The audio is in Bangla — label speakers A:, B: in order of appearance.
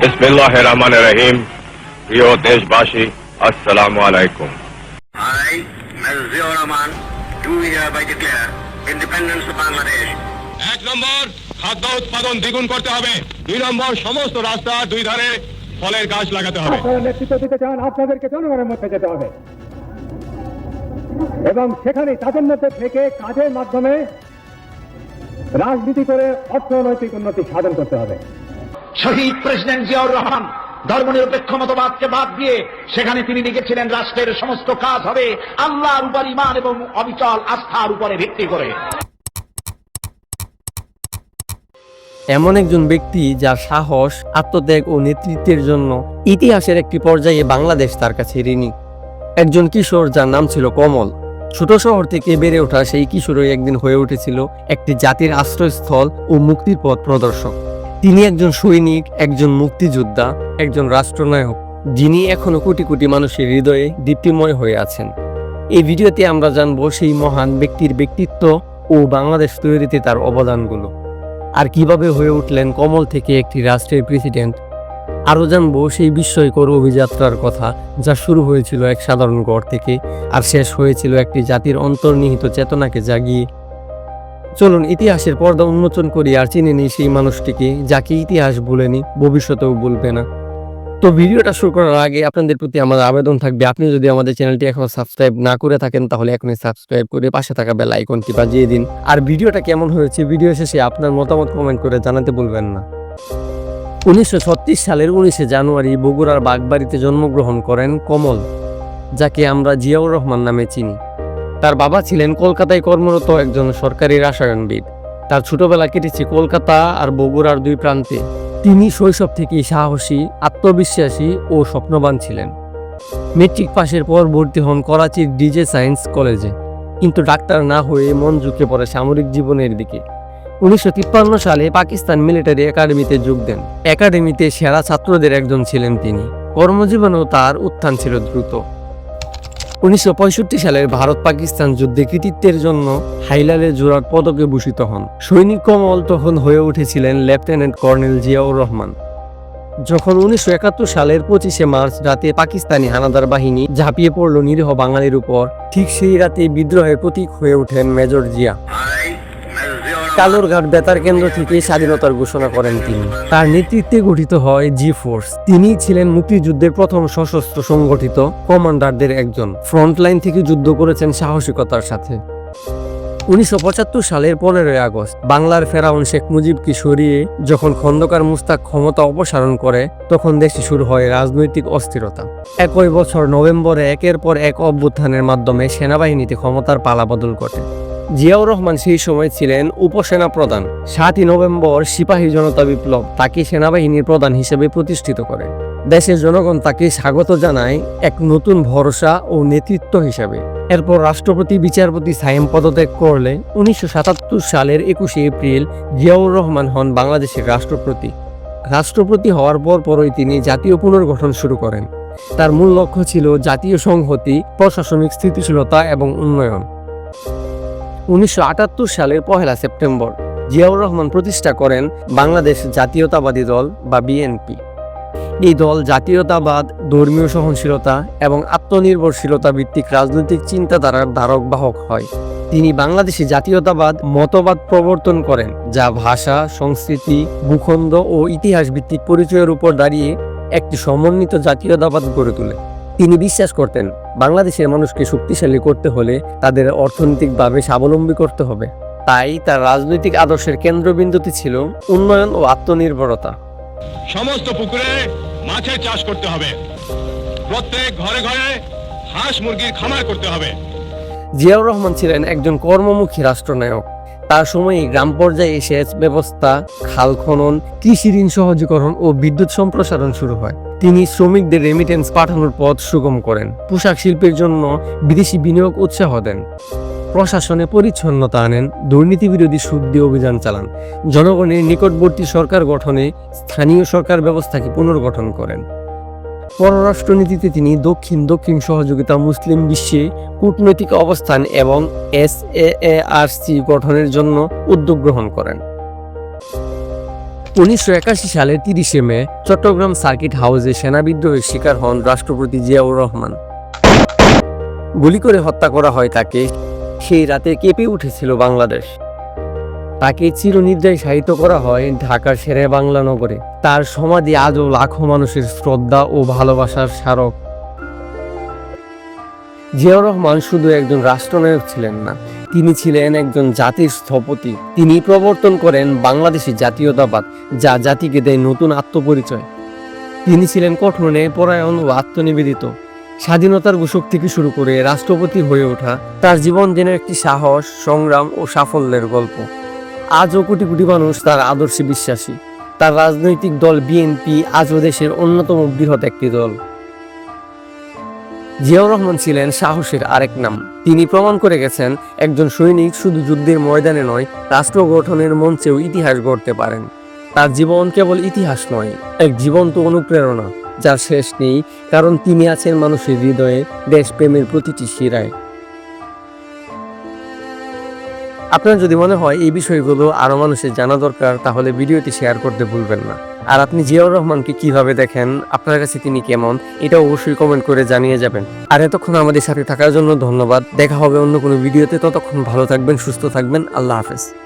A: বিসমিল্লাহ রহমান রহিম প্রিয় দেশবাসী আসসালামু আলাইকুম
B: I, Major Ziaur Rahman, do hereby declare independence of Bangladesh.
C: এক নম্বর খাদ্য উৎপাদন দ্বিগুণ করতে হবে। দুই নম্বর সমস্ত রাস্তা দুই ধারে ফলের গাছ লাগাতে হবে।
D: নেতৃত্ব দিতে চান আপনাদেরকে জনগণের মধ্যে যেতে হবে। এবং সেখানে তাদের মধ্যে থেকে কাজের মাধ্যমে রাজনীতি করে অর্থনৈতিক উন্নতি সাধন করতে হবে।
E: শহীদ প্রেসিডেন্ট জিয়াউর রহমান ধর্মনিরপেক্ষ মতবাদকে বাদ দিয়ে সেখানে তিনি লিখেছিলেন, রাষ্ট্রের সমস্ত কাজ হবে আল্লাহর উপর ইমান এবং অবিচল আস্থার উপরে ভিত্তি করে।
F: এমন একজন ব্যক্তি যার সাহস, আত্মত্যাগ ও নেতৃত্বের জন্য ইতিহাসের একটি পর্যায়ে বাংলাদেশ তার কাছে ঋণী। একজন কিশোর যার নাম ছিল কমল। ছোট শহর থেকে বেড়ে ওঠা সেই কিশোরই একদিন হয়ে উঠেছিল একটি জাতির আশ্রয়স্থল ও মুক্তির পথ প্রদর্শক। তিনি একজন সৈনিক, একজন মুক্তিযোদ্ধা, একজন রাষ্ট্রনায়ক, যিনি এখনও কোটি কোটি মানুষের হৃদয়ে দীপ্তিময় হয়ে আছেন। এই ভিডিওতে আমরা জানব সেই মহান ব্যক্তির ব্যক্তিত্ব ও বাংলাদেশ তৈরিতে তার অবদানগুলো। আর কীভাবে হয়ে উঠলেন কমল থেকে একটি রাষ্ট্রের প্রেসিডেন্ট, আরও জানব সেই বিস্ময়কর অভিযাত্রার কথা যা শুরু হয়েছিল এক সাধারণ গড় থেকে, আর শেষ হয়েছিল একটি জাতির অন্তর্নিহিত চেতনাকে জাগিয়ে চলুন, ইতিহাসের পর্দা উন্মোচন করি আর চিনে নিই সেই মানুষটিকে, যাকে ইতিহাস ভুলেনি, ভবিষ্যতেও বলবে না। তো ভিডিওটা শুরু করার আগে আপনাদের প্রতি আমাদের আবেদন থাকবে, আপনি যদি আমাদের চ্যানেলটি এখনও সাবস্ক্রাইব না করে থাকেন, তাহলে এখনই সাবস্ক্রাইব করে পাশে থাকা বেল আইকনটি বাজিয়ে দিন। আর ভিডিওটা কেমন হয়েছে, ভিডিও শেষে আপনার মতামত কমেন্ট করে জানাতে বলবেন না। উনিশশো ছত্রিশ সালের উনিশে জানুয়ারি বগুড়ার বাগবাড়িতে জন্মগ্রহণ করেন কমল, যাকে আমরা জিয়াউর রহমান নামে চিনি। তার বাবা ছিলেন কলকাতায় কর্মরত একজন সরকারি রাসায়নবিদ। তার ছোটবেলা কেটেছে কলকাতা আর বগুড়ার দুই প্রান্তে। তিনি শৈশব থেকেই সাহসী, আত্মবিশ্বাসী ও স্বপ্নবান ছিলেন। মেট্রিক পাশের পর ভর্তি হন করাচির ডিজে সায়েন্স কলেজে। কিন্তু ডাক্তার না হয়ে মন ঝুঁকে পড়ে সামরিক জীবনের দিকে। উনিশশো তিপ্পান্ন সালে পাকিস্তান মিলিটারি একাডেমিতে যোগ দেন। একাডেমিতে সেরা ছাত্রদের একজন ছিলেন তিনি। কর্মজীবনেও তার উত্থান ছিল দ্রুত। উনিশশো সালের ভারত পাকিস্তান যুদ্ধে কৃতিত্বের জন্য হাইলালে জোড়ার পদকে ভূষিত হন। সৈনিক কমল তখন হয়ে উঠেছিলেন লেফটেন্যান্ট কর্নেল জিয়াউর রহমান। যখন উনিশশো একাত্তর সালের পঁচিশে মার্চ রাতে পাকিস্তানি হানাদার বাহিনী ঝাঁপিয়ে পড়ল নিরীহ বাঙালির উপর, ঠিক সেই রাতে বিদ্রোহের প্রতীক হয়ে ওঠেন মেজর জিয়া। কালুরঘাট বেতার কেন্দ্র থেকে স্বাধীনতার ঘোষণা করেন তিনি। তার নেতৃত্বে গঠিত হয় জি ফোর্স তিনি ছিলেন মুক্তিযুদ্ধের প্রথম সশস্ত্র সংগঠিত কমান্ডারদের একজন। ফ্রন্টলাইন থেকে যুদ্ধ করেছেন সাহসিকতার সাথে। উনিশশো পঁচাত্তর সালের পনেরোই আগস্ট, বাংলার ফেরাউন শেখ মুজিবকে সরিয়ে যখন খন্দকার মুস্তাক ক্ষমতা অপসারণ করে, তখন দেশে শুরু হয় রাজনৈতিক অস্থিরতা। একই বছর নভেম্বরে একের পর এক অভ্যুত্থানের মাধ্যমে সেনাবাহিনীতে ক্ষমতার পালাবদল ঘটে। জিয়াউর রহমান সেই সময় ছিলেন উপসেনা প্রধান সাতই নভেম্বর সিপাহী জনতা বিপ্লব তাকে সেনাবাহিনীর প্রধান হিসেবে প্রতিষ্ঠিত করে। দেশের জনগণ তাকে স্বাগত জানায় এক নতুন ভরসা ও নেতৃত্ব হিসাবে। এরপর রাষ্ট্রপতি বিচারপতি সায়েম পদত্যাগ করলে উনিশশো সাতাত্তর সালের একুশে এপ্রিল জিয়াউর রহমান হন বাংলাদেশের রাষ্ট্রপতি। রাষ্ট্রপতি হওয়ার পর পরই তিনি জাতীয় পুনর্গঠন শুরু করেন। তার মূল লক্ষ্য ছিল জাতীয় সংহতি, প্রশাসনিক স্থিতিশীলতা এবং উন্নয়ন। উনিশশো আটাত্তর সালের পহেলা সেপ্টেম্বর জিয়াউর রহমান প্রতিষ্ঠা করেন বাংলাদেশ জাতীয়তাবাদী দল বা বিএনপি। এই দল জাতীয়তাবাদ, ধর্মীয় সহনশীলতা এবং আত্মনির্ভরশীলতা ভিত্তিক রাজনৈতিক চিন্তাধারার ধারক বাহক হয়। তিনি বাংলাদেশে জাতীয়তাবাদ, মতবাদ প্রবর্তন করেন, যা ভাষা, সংস্কৃতি, ভূখণ্ড ও ইতিহাস ভিত্তিক পরিচয়ের উপর দাঁড়িয়ে একটি সমন্বিত জাতীয়তাবাদ গড়ে তোলে। তিনি বিশ্বাস করতেন বাংলাদেশের মানুষকে শক্তিশালী করতে হলে তাদের অর্থনৈতিকভাবে স্বাবলম্বী করতে হবে। তাই তার রাজনৈতিক আদর্শের কেন্দ্রবিন্দুতে ছিল উন্নয়ন ও আত্মনির্ভরতা।
C: সমস্ত পুকুরে মাছের চাষ করতে হবে। প্রত্যেক ঘরে ঘরে হাঁস মুরগির খামার করতে হবে।
F: জিয়াউর রহমান ছিলেন একজন কর্মমুখী রাষ্ট্রনায়ক। তার সময়ে গ্রাম পর্যায়ে সেচ ব্যবস্থা খাল খনন কৃষি ঋণ সহজীকরণ ও বিদ্যুৎ সম্প্রসারণ শুরু হয়। তিনি শ্রমিকদের রেমিটেন্স পাঠানোর পথ সুগম করেন। পোশাক শিল্পের জন্য বিদেশি বিনিয়োগ উৎসাহ দেন। প্রশাসনে পরিচ্ছন্নতা আনেন। দুর্নীতি বিরোধী শুদ্ধি অভিযান চালান। জনগণের নিকটবর্তী সরকার গঠনে স্থানীয় সরকার ব্যবস্থাকে পুনর্গঠন করেন। পররাষ্ট্রনীতিতে তিনি দক্ষিণ দক্ষিণ সহযোগিতা মুসলিম বিশ্বে কূটনৈতিক অবস্থান এবং এস এ আর সি গঠনের জন্য উদ্যোগ গ্রহণ করেন। উনিশশো একাশি সালের তিরিশে মে, চট্টগ্রাম সার্কিট হাউসে সেনা বিদ্রোহের শিকার হন রাষ্ট্রপতি জিয়াউর রহমান। গুলি করে হত্যা করা হয় তাকে। সেই রাতে কেঁপে উঠেছিল বাংলাদেশ। তাকে চিরনিদ্রায় শায়িত করা হয় ঢাকার শেরে বাংলা নগরে। তার সমাধি আজও লাখো মানুষের শ্রদ্ধা ও ভালোবাসার স্মারক। জিয়াউর রহমান শুধু একজন রাষ্ট্রনায়ক ছিলেন না তিনি ছিলেন একজন জাতির স্থপতি। তিনি প্রবর্তন করেন বাংলাদেশি জাতীয়তাবাদ, যা জাতিকে দেয় নতুন আত্মপরিচয়। তিনি ছিলেন কঠোর পরায়ণ ও আত্মনিবেদিত। স্বাধীনতার ঘোষক থেকে শুরু করে রাষ্ট্রপতি হয়ে ওঠা তার জীবন যেন একটি সাহস, সংগ্রাম ও সাফল্যের গল্প। আজও কোটি কোটি মানুষ তার আদর্শে বিশ্বাসী। তার রাজনৈতিক দল বিএনপি আজও দেশের অন্যতম বৃহৎ একটি দল। জিয়াউর রহমান ছিলেন সাহসের আরেক নাম। তিনি প্রমাণ করে গেছেন, একজন সৈনিক শুধু যুদ্ধের ময়দানে নয়, রাষ্ট্র গঠনের মঞ্চেও ইতিহাস গড়তে পারেন। তার জীবন কেবল ইতিহাস নয়, এক জীবন্ত অনুপ্রেরণা, যার শেষ নেই, কারণ তিনি আছেন মানুষের হৃদয়ে, দেশপ্রেমের প্রতিটি শিরায়। আপনার যদি মনে হয় এই বিষয়গুলো আরও মানুষের জানা দরকার, তাহলে ভিডিওটি শেয়ার করতে ভুলবেন না। আর আপনি জিয়াউর রহমানকে কীভাবে দেখেন, আপনার কাছে তিনি কেমন, এটা অবশ্যই কমেন্ট করে জানিয়ে যাবেন। আর এতক্ষণ আমাদের সাথে থাকার জন্য ধন্যবাদ। দেখা হবে অন্য কোনো ভিডিওতে, ততক্ষণ ভালো থাকবেন, সুস্থ থাকবেন। আল্লাহ হাফেজ।